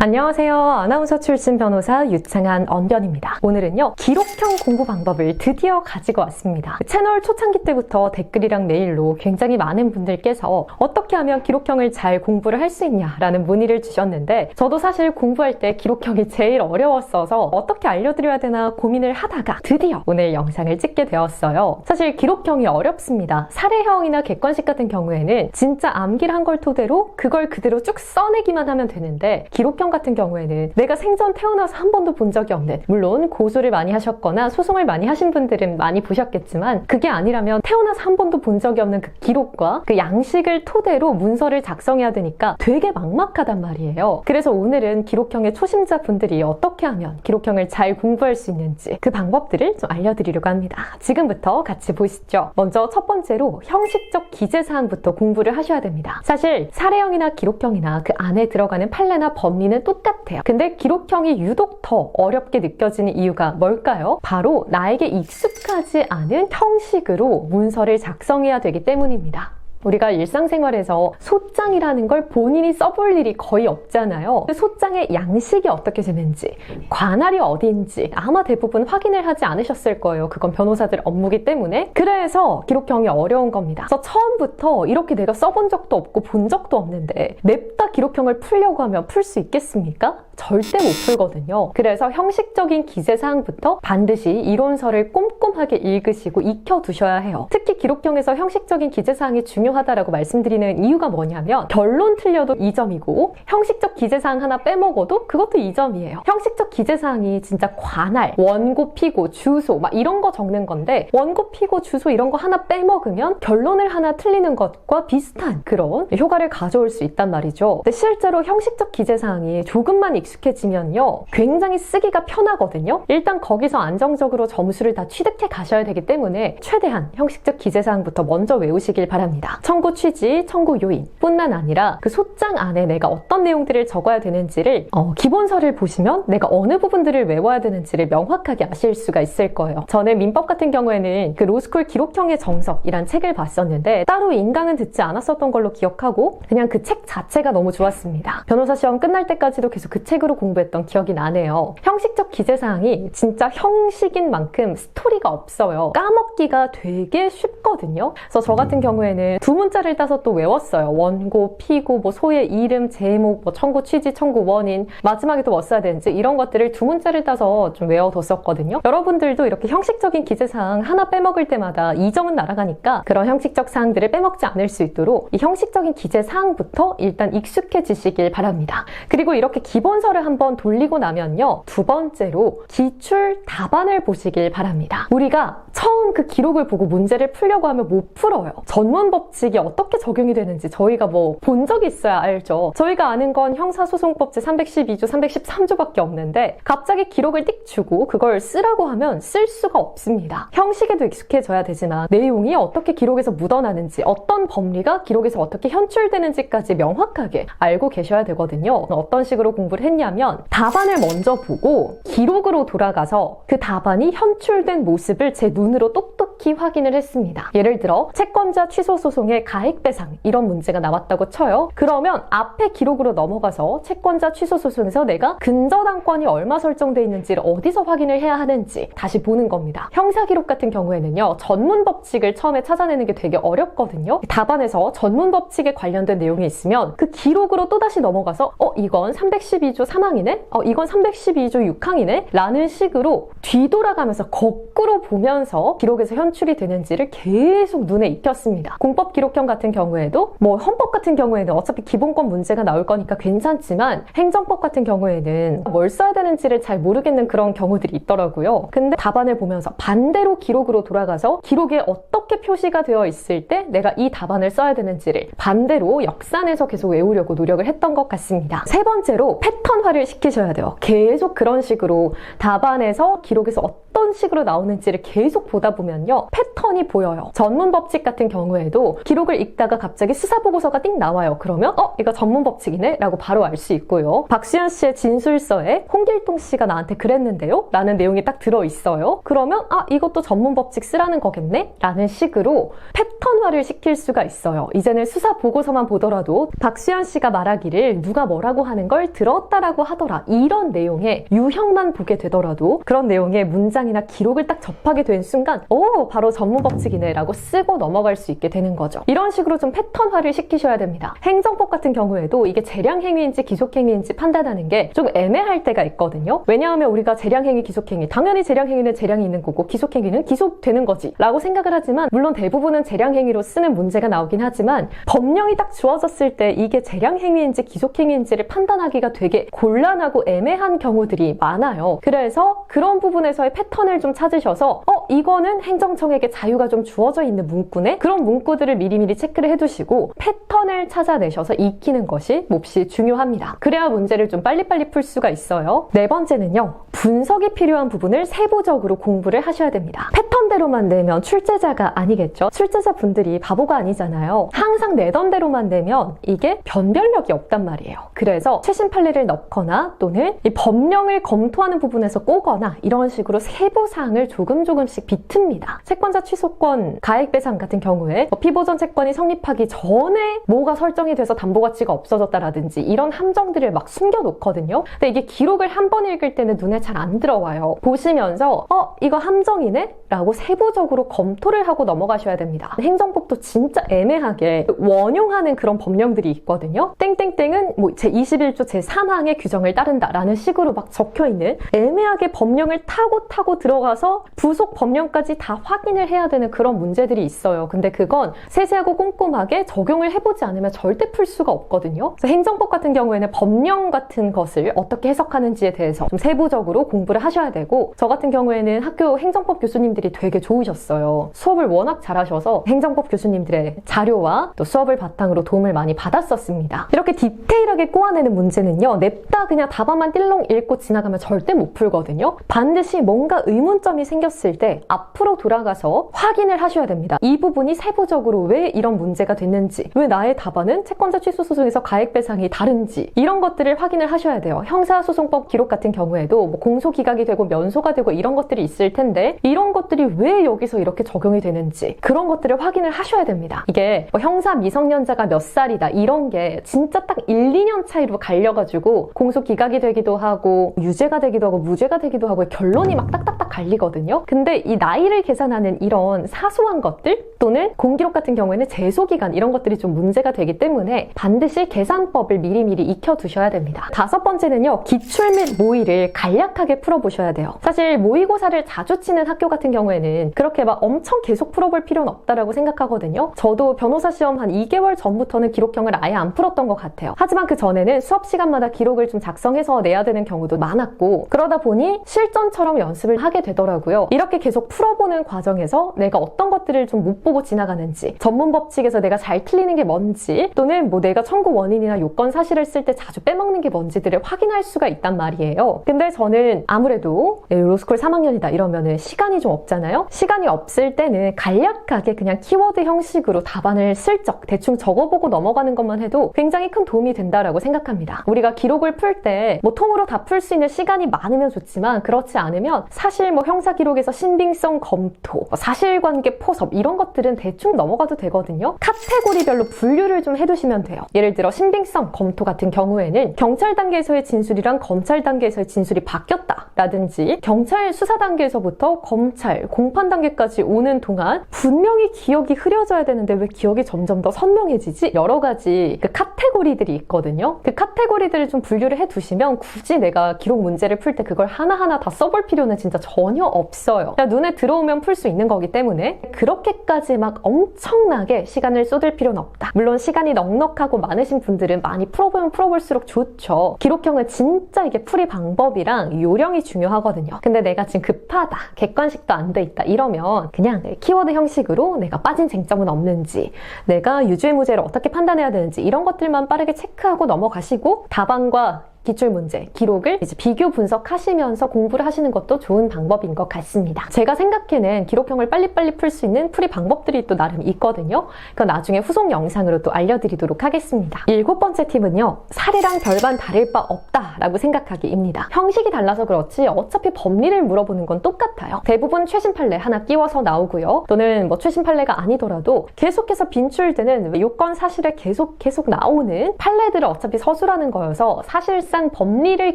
안녕하세요. 아나운서 출신 변호사 유창한 언변입니다. 오늘은요, 기록형 공부 방법을 드디어 가지고 왔습니다. 채널 초창기 때부터 댓글이랑 메일로 굉장히 많은 분들께서 어떻게 하면 기록형을 잘 공부를 할 수 있냐라는 문의를 주셨는데, 저도 사실 공부할 때 기록형이 제일 어려웠어서 어떻게 알려드려야 되나 고민을 하다가 드디어 오늘 영상을 찍게 되었어요. 사실 기록형이 어렵습니다. 사례형이나 객관식 같은 경우에는 진짜 암기를 한 걸 토대로 그걸 그대로 쭉 써내기만 하면 되는데, 기록형 같은 경우에는 내가 생전 태어나서 한 번도 본 적이 없는 물론 고소를 많이 하셨거나 소송을 많이 하신 분들은 많이 보셨겠지만 그게 아니라면 태어나서 한 번도 본 적이 없는 그 기록과 그 양식을 토대로 문서를 작성해야 되니까 되게 막막하단 말이에요. 그래서 오늘은 기록형의 초심자 분들이 어떻게 하면 기록형을 잘 공부할 수 있는지 그 방법들을 좀 알려드리려고 합니다. 지금부터 같이 보시죠. 먼저 첫 번째로 형식적 기재 사항부터 공부를 하셔야 됩니다. 사실 사례형이나 기록형이나 그 안에 들어가는 판례나 법리는 똑같아요. 근데 기록형이 유독 더 어렵게 느껴지는 이유가 뭘까요? 바로 나에게 익숙하지 않은 형식으로 문서를 작성해야 되기 때문입니다. 우리가 일상생활에서 소장이라는 걸 본인이 써볼 일이 거의 없잖아요. 그 소장의 양식이 어떻게 되는지, 관할이 어디인지 아마 대부분 확인을 하지 않으셨을 거예요. 그건 변호사들 업무기 때문에. 그래서 기록형이 어려운 겁니다. 그래서 처음부터 이렇게 내가 써본 적도 없고 본 적도 없는데 냅다 기록형을 풀려고 하면 풀 수 있겠습니까? 절대 못 풀거든요. 그래서 형식적인 기재사항부터 반드시 이론서를 꼼꼼하게 읽으시고 익혀두셔야 해요. 특히 기록형에서 형식적인 기재사항이 중요 하다라고 말씀드리는 이유가 뭐냐면 결론 틀려도 2점이고 형식적 기재사항 하나 빼먹어도 그것도 2점이에요. 형식적 기재사항이 진짜 관할, 원고, 피고, 주소 막 이런 거 적는 건데 원고, 피고, 주소 이런 거 하나 빼먹으면 결론을 하나 틀리는 것과 비슷한 그런 효과를 가져올 수 있단 말이죠. 근데 실제로 형식적 기재사항이 조금만 익숙해지면요. 굉장히 쓰기가 편하거든요. 일단 거기서 안정적으로 점수를 다 취득해 가셔야 되기 때문에 최대한 형식적 기재사항부터 먼저 외우시길 바랍니다. 청구 취지, 청구 요인 뿐만 아니라 그 소장 안에 내가 어떤 내용들을 적어야 되는지를 어, 기본서를 보시면 내가 어느 부분들을 외워야 되는지를 명확하게 아실 수가 있을 거예요. 저는 민법 같은 경우에는 그 로스쿨 기록형의 정석이란 책을 봤었는데 따로 인강은 듣지 않았었던 걸로 기억하고 그냥 그 책 자체가 너무 좋았습니다. 변호사 시험 끝날 때까지도 계속 그 책으로 공부했던 기억이 나네요. 형식적 기재사항이 진짜 형식인 만큼 스토리가 없어요. 까먹기가 되게 쉽거든요. 그래서 저 같은 경우에는 두 문자를 따서 또 외웠어요. 원고, 피고, 뭐 소의 이름, 제목, 뭐 청구 취지, 청구 원인, 마지막에 또 뭐 써야 되는지 이런 것들을 두 문자를 따서 좀 외워뒀었거든요. 여러분들도 이렇게 형식적인 기재사항 하나 빼먹을 때마다 2점은 날아가니까 그런 형식적 사항들을 빼먹지 않을 수 있도록 이 형식적인 기재사항부터 일단 익숙해지시길 바랍니다. 그리고 이렇게 기본서를 한번 돌리고 나면요. 두 번째로 기출 답안을 보시길 바랍니다. 우리가 처음 그 기록을 보고 문제를 풀려고 하면 못 풀어요. 전문 법칙이 어떻게 적용이 되는지 저희가 뭐 본 적이 있어야 알죠. 저희가 아는 건 형사소송법 제 312조, 313조밖에 없는데 갑자기 기록을 띡 주고 그걸 쓰라고 하면 쓸 수가 없습니다. 형식에도 익숙해져야 되지만 내용이 어떻게 기록에서 묻어나는지 어떤 법리가 기록에서 어떻게 현출되는지까지 명확하게 알고 계셔야 되거든요. 어떤 식으로 공부를 했냐면 답안을 먼저 보고 기록으로 돌아가서 그 답안이 현출된 모습을 제 눈으로 똑똑히 확인을 했습니다. 예를 들어 채권자 취소 소송의 가액 배상 이런 문제가 나왔다고 쳐요. 그러면 앞에 기록으로 넘어가서 채권자 취소 소송에서 내가 근저당권이 얼마 설정돼 있는지를 어디서 확인을 해야 하는지 다시 보는 겁니다. 형사 기록 같은 경우에는요. 전문 법칙을 처음에 찾아내는 게 되게 어렵거든요. 답안에서 전문 법칙에 관련된 내용이 있으면 그 기록으로 또다시 넘어가서 어 이건 312조 3항이네? 어 이건 312조 6항이네? 라는 식으로 뒤돌아가면서 거꾸로 보면서 기록 에서 현출이 되는지를 계속 눈에 익혔습니다. 공법 기록형 같은 경우에도 뭐 헌법 같은 경우에는 어차피 기본권 문제가 나올 거니까 괜찮지만 행정법 같은 경우에는 뭘 써야 되는지를 잘 모르겠는 그런 경우들이 있더라고요. 근데 답안을 보면서 반대로 기록으로 돌아가서 기록에 어떻게 표시가 되어 있을 때 내가 이 답안을 써야 되는지를 반대로 역산해서 계속 외우려고 노력을 했던 것 같습니다. 세 번째로 패턴화를 시키셔야 돼요. 계속 그런 식으로 답안에서 기록에서 어떤 식으로 나오는지를 계속 보다 보면요. 패턴이 보여요. 전문 법칙 같은 경우에도 기록을 읽다가 갑자기 수사 보고서가 띵 나와요. 그러면 어 이거 전문 법칙이네 라고 바로 알 수 있고요. 박수현 씨의 진술서에 홍길동 씨가 나한테 그랬는데요. 라는 내용이 딱 들어 있어요. 그러면 아 이것도 전문 법칙 쓰라는 거겠네? 라는 식으로 패턴화를 시킬 수가 있어요. 이제는 수사 보고서만 보더라도 박수현 씨가 말하기를 누가 뭐라고 하는 걸 들었다라고 하더라. 이런 내용의 유형만 보게 되더라도 그런 내용의 문장이나 기록을 딱 접하게 된 순간 오 바로 전문 법칙이네 라고 쓰고 넘어갈 수 있게 되는 거죠. 이런 식으로 좀 패턴화를 시키셔야 됩니다. 행정법 같은 경우에도 이게 재량행위인지 기속행위인지 판단하는 게 좀 애매할 때가 있거든요. 왜냐하면 우리가 재량행위, 기속행위 당연히 재량행위는 재량이 있는 거고 기속행위는 기속되는 거지 라고 생각을 하지만 물론 대부분은 재량행위로 쓰는 문제가 나오긴 하지만 법령이 딱 주어졌을 때 이게 재량행위인지 기속행위인지를 판단하기가 되게 곤란하고 애매한 경우들이 많아요. 그래서 그런 부분에서의 패턴을 좀 찾으셔서 어 이거는 행정청에게 자유가 좀 주어져 있는 문구네 그런 문구들을 미리미리 체크를 해두시고 패턴을 찾아내셔서 익히는 것이 몹시 중요합니다. 그래야 문제를 좀 빨리빨리 풀 수가 있어요. 네 번째는요 분석이 필요한 부분을 세부적으로 공부를 하셔야 됩니다. 패턴대로만 내면 출제자가 아니겠죠. 출제자 분들이 바보가 아니잖아요. 항상 내던 대로만 내면 이게 변별력이 없단 말이에요. 그래서 최신 판례를 넣거나 또는 이 법령을 검토하는 부분에서 꼬거나 이런 식으로 세부 사항을 조금 조금씩 비 틉니다. 채권자 취소권, 가액 배상 같은 경우에 뭐 피보전 채권이 성립하기 전에 뭐가 설정이 돼서 담보 가치가 없어졌다라든지 이런 함정들을 막 숨겨놓거든요. 근데 이게 기록을 한 번 읽을 때는 눈에 잘 안 들어와요. 보시면서 어 이거 함정이네? 라고 세부적으로 검토를 하고 넘어가셔야 됩니다. 행정법도 진짜 애매하게 원용하는 그런 법령들이 있거든요. 땡땡땡은 뭐 제21조 제3항의 규정을 따른다라는 식으로 막 적혀 있는 애매하게 법령을 타고 타고 들어가서 부속 법령까지 다 확인을 해야 되는 그런 문제들이 있어요. 근데 그건 세세하고 꼼꼼하게 적용을 해보지 않으면 절대 풀 수가 없거든요. 그래서 행정법 같은 경우에는 법령 같은 것을 어떻게 해석하는지에 대해서 좀 세부적으로 공부를 하셔야 되고 저 같은 경우에는 학교 행정법 교수님들이 되게 좋으셨어요. 수업을 워낙 잘하셔서 행정법 교수님들의 자료와 또 수업을 바탕으로 도움을 많이 받았었습니다. 이렇게 디테일하게 꼬아내는 문제는요. 냅다 그냥 답안만 띨렁 읽고 지나가면 절대 못 풀거든요. 반드시 뭔가 의문점이 생겼을 때 앞으로 돌아가서 확인을 하셔야 됩니다. 이 부분이 세부적으로 왜 이런 문제가 됐는지, 왜 나의 답안은 채권자 취소 소송에서 가액 배상이 다른지 이런 것들을 확인을 하셔야 돼요. 형사소송법 기록 같은 경우에도 뭐 공소 기각이 되고 면소가 되고 이런 것들이 있을 텐데 이런 것들이 왜 여기서 이렇게 적용이 되는지 그런 것들을 확인을 하셔야 됩니다. 이게 뭐 형사 미성년자가 몇 살이다 이런 게 진짜 딱 1, 2년 차이로 갈려가지고 공소 기각이 되기도 하고 유죄가 되기도 하고 무죄가 되기도 하고 결론이 막 딱딱 딱 갈리거든요. 근데 이 나이를 계산하는 이런 사소한 것들 또는 공기록 같은 경우에는 제소기간 이런 것들이 좀 문제가 되기 때문에 반드시 계산법을 미리미리 익혀두셔야 됩니다. 다섯 번째는요. 기출 및 모의를 간략하게 풀어보셔야 돼요. 사실 모의고사를 자주 치는 학교 같은 경우에는 그렇게 막 엄청 계속 풀어볼 필요는 없다라고 생각하거든요. 저도 변호사 시험 한 2개월 전부터는 기록형을 아예 안 풀었던 것 같아요. 하지만 그 전에는 수업 시간마다 기록을 좀 작성해서 내야 되는 경우도 많았고 그러다 보니 실전처럼 연습을 하게 되더라고요. 이렇게 계속 풀어보는 과정에서 내가 어떤 것들을 좀 못 보고 지나가는지 전문 법칙에서 내가 잘 틀리는 게 뭔지 또는 뭐 내가 청구 원인이나 요건 사실을 쓸 때 자주 빼먹는 게 뭔지들을 확인할 수가 있단 말이에요. 근데 저는 아무래도 네, 로스쿨 3학년이다 이러면은 시간이 좀 없잖아요. 시간이 없을 때는 간략하게 그냥 키워드 형식으로 답안을 슬쩍 대충 적어보고 넘어가는 것만 해도 굉장히 큰 도움이 된다라고 생각합니다. 우리가 기록을 풀 때 뭐 통으로 다 풀 수 있는 시간이 많으면 좋지만 그렇지 않으면 사실 뭐 형사 기록에서 신빙성 검토, 뭐 사실관계 포섭 이런 것들 은 대충 넘어가도 되거든요. 카테고리별로 분류를 좀 해두시면 돼요. 예를 들어 신빙성 검토 같은 경우에는 경찰 단계에서의 진술이랑 검찰 단계에서의 진술이 바뀌었다라든지 경찰 수사 단계에서부터 검찰 공판 단계까지 오는 동안 분명히 기억이 흐려져야 되는데 왜 기억이 점점 더 선명해지지? 여러 가지 그 카테고리들이 있거든요. 그 카테고리들을 좀 분류를 해두시면 굳이 내가 기록 문제를 풀 때 그걸 하나하나 다 써볼 필요는 진짜 전혀 없어요. 눈에 들어오면 풀 수 있는 거기 때문에 그렇게까지 막 엄청나게 시간을 쏟을 필요는 없다. 물론 시간이 넉넉하고 많으신 분들은 많이 풀어보면 풀어볼수록 좋죠. 기록형은 진짜 이게 풀이 방법이랑 요령이 중요하거든요. 근데 내가 지금 급하다, 객관식도 안 돼 있다 이러면 그냥 키워드 형식으로 내가 빠진 쟁점은 없는지, 내가 유죄 무죄를 어떻게 판단해야 되는지 이런 것들만 빠르게 체크하고 넘어가시고 답안과 기출 문제, 기록을 이제 비교 분석하시면서 공부를 하시는 것도 좋은 방법인 것 같습니다. 제가 생각해낸 기록형을 빨리빨리 풀 수 있는 풀이 방법들이 또 나름 있거든요. 그건 나중에 후속 영상으로 또 알려드리도록 하겠습니다. 일곱 번째 팁은요. 사례랑 별반 다를 바 없다라고 생각하기입니다. 형식이 달라서 그렇지 어차피 법리를 물어보는 건 똑같아요. 대부분 최신 판례 하나 끼워서 나오고요. 또는 뭐 최신 판례가 아니더라도 계속해서 빈출되는 요건 사실에 계속 계속 나오는 판례들을 어차피 서술하는 거여서 사실상 법리를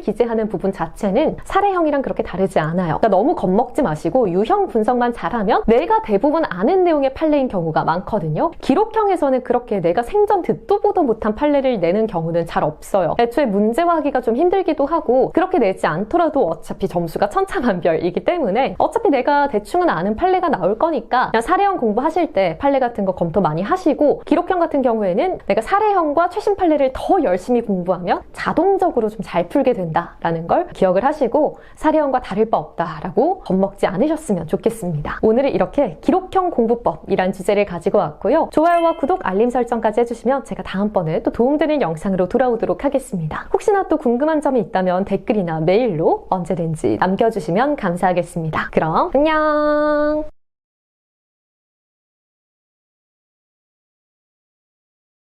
기재하는 부분 자체는 사례형이랑 그렇게 다르지 않아요. 그러니까 너무 겁먹지 마시고 유형 분석만 잘하면 내가 대부분 아는 내용의 판례인 경우가 많거든요. 기록형에서는 그렇게 내가 생전 듣도 보도 못한 판례를 내는 경우는 잘 없어요. 애초에 문제화하기가 좀 힘들기도 하고 그렇게 내지 않더라도 어차피 점수가 천차만별이기 때문에 어차피 내가 대충은 아는 판례가 나올 거니까 그냥 사례형 공부하실 때 판례 같은 거 검토 많이 하시고 기록형 같은 경우에는 내가 사례형과 최신 판례를 더 열심히 공부하면 자동 적으로 좀 잘 풀게 된다라는 걸 기억을 하시고 사례형과 다를 바 없다라고 겁먹지 않으셨으면 좋겠습니다. 오늘은 이렇게 기록형 공부법이란 주제를 가지고 왔고요. 좋아요와 구독, 알림 설정까지 해주시면 제가 다음번에 또 도움되는 영상으로 돌아오도록 하겠습니다. 혹시나 또 궁금한 점이 있다면 댓글이나 메일로 언제든지 남겨주시면 감사하겠습니다. 그럼 안녕!